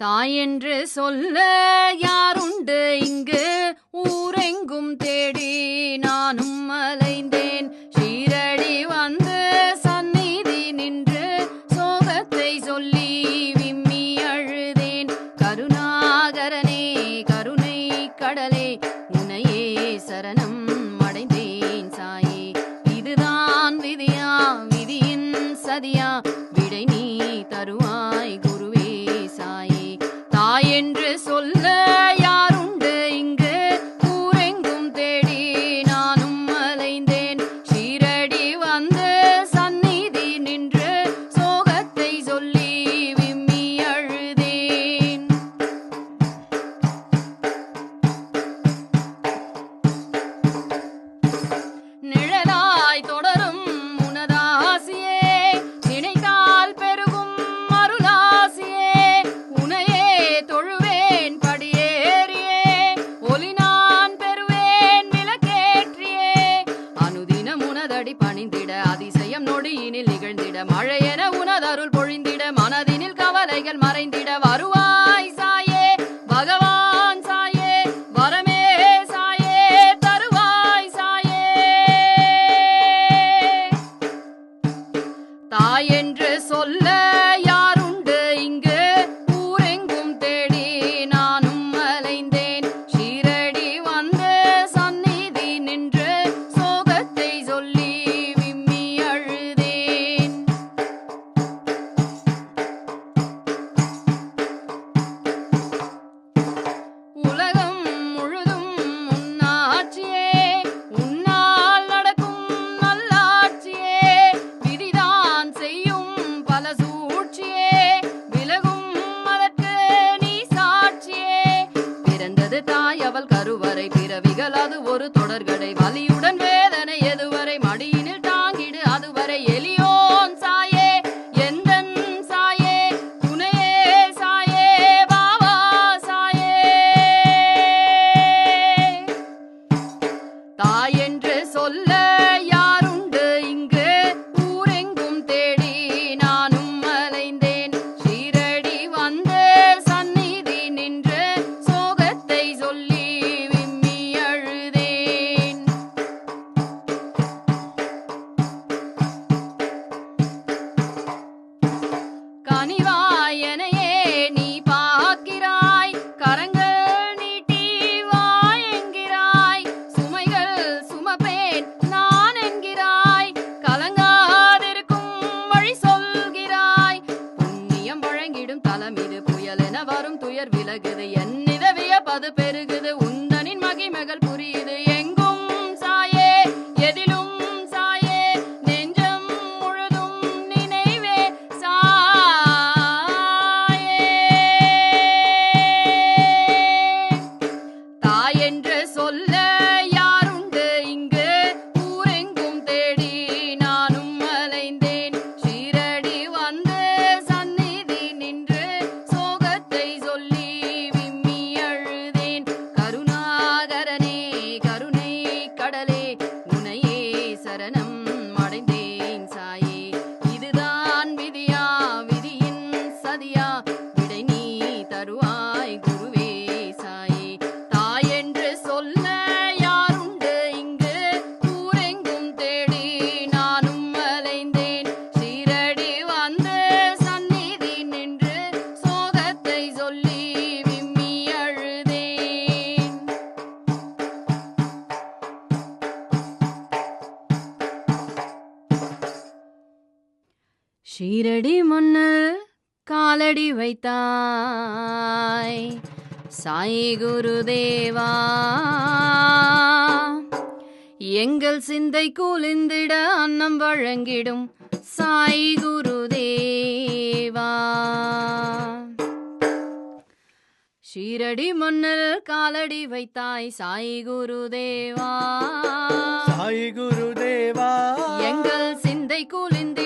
தாயென்று சொல்ல யாருண்டு? இங்கு ஊரெங்கும் தேடி நானும் அலைந்தேன் ஷீரடி வந்து சந்நிதி நின்று சோகத்தை சொல்லி விம்மி அழுதேன். கருணாகரனே கருணை கடலே உனையே சரணம் அடைந்தேன் சாயே. இதுதான் விதியா விதியின் சதியா உயர் விலகுது என் நிதவிய பது பெருகுது உந்தனின் மகிமகள் புரியுது. ஷீரடி முன்னல் காலடி வைத்தாய். சாயி குருதேவா எங்கள் சிந்தை கூலிந்திட அன்னம் வழங்கிடும் சாயி குருதேவா ஷீரடி மன்னல் காலடி வைத்தாய் சாயி குருதேவா சாயி குருதேவா எங்கள் சிந்தை கூலிந்திட